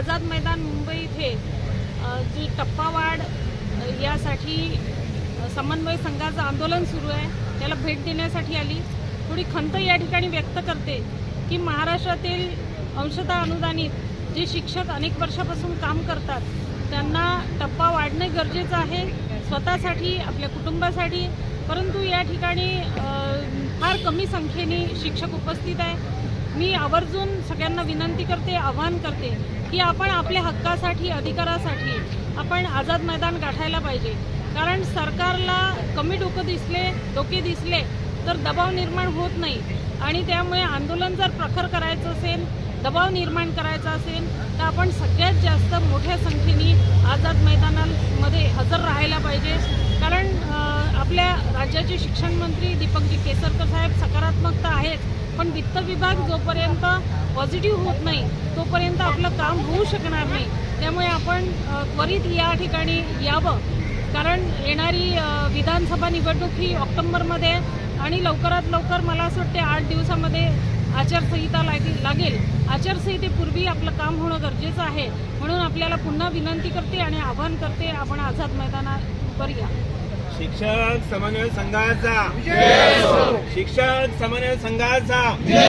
आझाद मैदान मुंबई इथे जी टप्पावाढ यासाठी समन्वय संघाचं आंदोलन सुरू आहे. त्याला भेट देण्यासाठी आली. थोडी खंत या ठिकाणी व्यक्त करते की महाराष्ट्रातील अंशतः अनुदानित जे शिक्षक अनेक वर्षापासून काम करतात त्यांना टप्पा वाढणे गरजेचं आहे स्वतःसाठी आपल्या कुटुंबासाठी. परंतु या ठिकाणी फार कमी संख्येने शिक्षक उपस्थित आहे. मी आवर्जून सगळ्यांना विनंती करते आव्हान करते की आपण आपल्या हक्कासाठी अधिकारासाठी आपण आझाद मैदान गाठायला पाहिजे. कारण सरकारला कमी डोकं दिसले डोके दिसले तर दबाव निर्माण होत नाही. आणि त्यामुळे आंदोलन जर प्रखर करायचं असेल दबाव निर्माण करायचा असेल तर आपण सगळ्यात जास्त मोठ्या संख्येने आझाद मैदानामध्ये हजर राहायला पाहिजे. कारण आपल्या राज्याचे शिक्षण मंत्री दीपकजी केसरकर साहेब सकारात्मकता आहेत पण वित्त विभाग जोपर्यंत पॉझिटिव्ह होत नाही तोपर्यंत आपलं काम होऊ शकणार नाही. त्यामुळे आपण त्वरित या ठिकाणी यावं. कारण येणारी विधानसभा निवडणूक ही ऑक्टोबरमध्ये आहे आणि लवकरात लवकर मला असं वाटते आठ दिवसामध्ये आचारसंहिता लागेल लागेल. आचारसंहितेपूर्वी आपलं काम होणं गरजेचं आहे. म्हणून आपल्याला पुन्हा विनंती करते आणि आवाहन करते आपण आझाद मैदानावर या. शिक्षक समन्वय संघाचा. शिक्षक समन्वय संघाचा.